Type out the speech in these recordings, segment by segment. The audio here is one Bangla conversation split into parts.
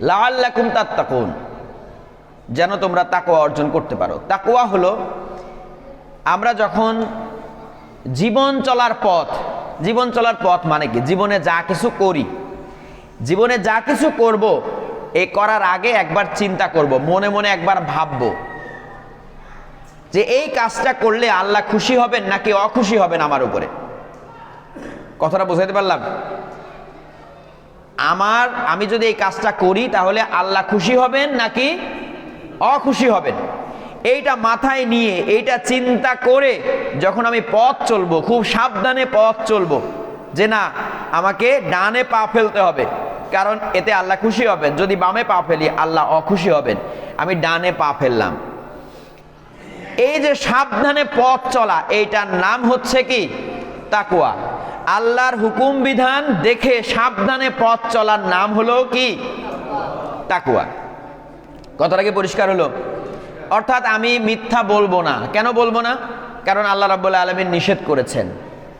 লাআল্লাকুম তাত্তাকুন। যেন তোমরা তাকোয়া অর্জন করতে পারো। তাকোয়া হলো, আমরা যখন জীবন চলার পথ, জীবন চলার পথ মানে কি? জীবনে যা কিছু করি, জীবনে যা কিছু করব, এ করার আগে একবার চিন্তা করব, মনে মনে একবার ভাববো যে এই কাজটা করলে আল্লাহ খুশি হবেন নাকি অখুশি হবেন আমার উপরে? কথাটা বোঝাতে পারলাম? আমার, আমি যদি এই কাজটা করি, তাহলে আল্লাহ খুশি হবেন নাকি অখুশি হবেন? এইটা মাথায় নিয়ে, এইটা চিন্তা করে যখন আমি পথ চলবো, খুব সাবধানে পথ চলবো, যে না, আমাকে ডানে পা ফেলতে হবে, কারণ এতে আল্লাহ খুশি হবেন। যদি বামে পা ফেলি, আল্লাহ অখুশি হবেন। আমি ডানে পা ফেললাম। এই যে সাবধানে পথ চলা, এইটার নাম হচ্ছে কি? তাকুয়া আল্লাহর হুকুম বিধান দেখে সাবধানে পথ চলার নাম হলো কি? তাকুয়া কথাটা কি পরিষ্কার হলো? অর্থাৎ আমি মিথ্যা বলব না। কেন বলব না? কারণ আল্লাহ রাব্বুল আলমিন নিষেধ করেছেন।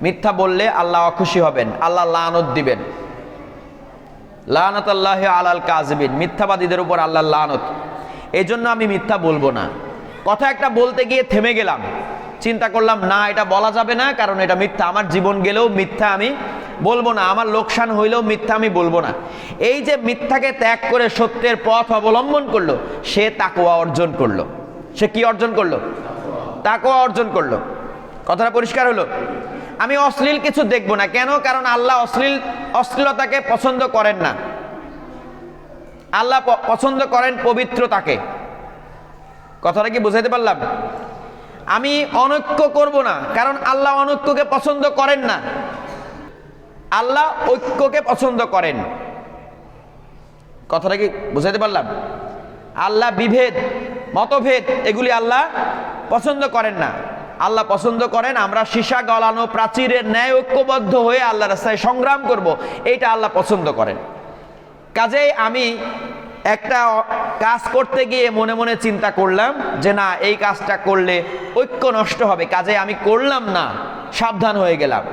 মিথ্যা বললে আল্লাহ অখুশি হবেন, আল্লাহ লানত দিবেন। লানত আল্লাহ আলাল কাজবিন মিথ্যাবাদীদের উপর আল্লাহ লানত। এই জন্য আমি মিথ্যা বলব না। কথা একটা বলতে গিয়ে থেমে গেলাম। চিন্তা করলাম, না, এটা বলা যাবে না, কারণ এটা মিথ্যা। আমার জীবন গেলেও মিথ্যা আমি বলব না, আমার লোকসান হইলেও মিথ্যা আমি বলব না। এই যে মিথ্যাকে ত্যাগ করে সত্যের পথ অবলম্বন করল, সে তাকোয়া অর্জন করল। সে কি অর্জন করল? তাকোয়া অর্জন করল। কথাটা পরিষ্কার হলো? আমি অশ্লীল কিছু দেখব না, কেন? কারণ আল্লাহ অশ্লীল, অশ্লীলতাকে পছন্দ করেন না। আল্লাহ পছন্দ করেন পবিত্রতাকে। কথাটা কি বুঝাইতে পারলাম? আমি অনৈক্য করব না, কারণ আল্লাহ অনৈক্যকে পছন্দ করেন না। আল্লাহ ঐক্যকে পছন্দ করেন। কথাটা কি বুঝাইতে পারলাম? আল্লাহ বিভেদ, মতভেদ, এগুলি আল্লাহ পছন্দ করেন না। আল্লাহ পছন্দ করেন আমরা সীসা গলানো প্রাচীরের ন্যায় ঐক্যবদ্ধ হয়ে আল্লাহ রাস্তায় সংগ্রাম করব, এইটা আল্লাহ পছন্দ করেন। কাজেই আমি একটা কাজ করতে গিয়ে মনে মনে চিন্তা করলাম যে না, এই কাজটা করলে ঐক্য নষ্ট হবে। কাজে আমি করলাম না, সাবধান হয়ে গেলাম।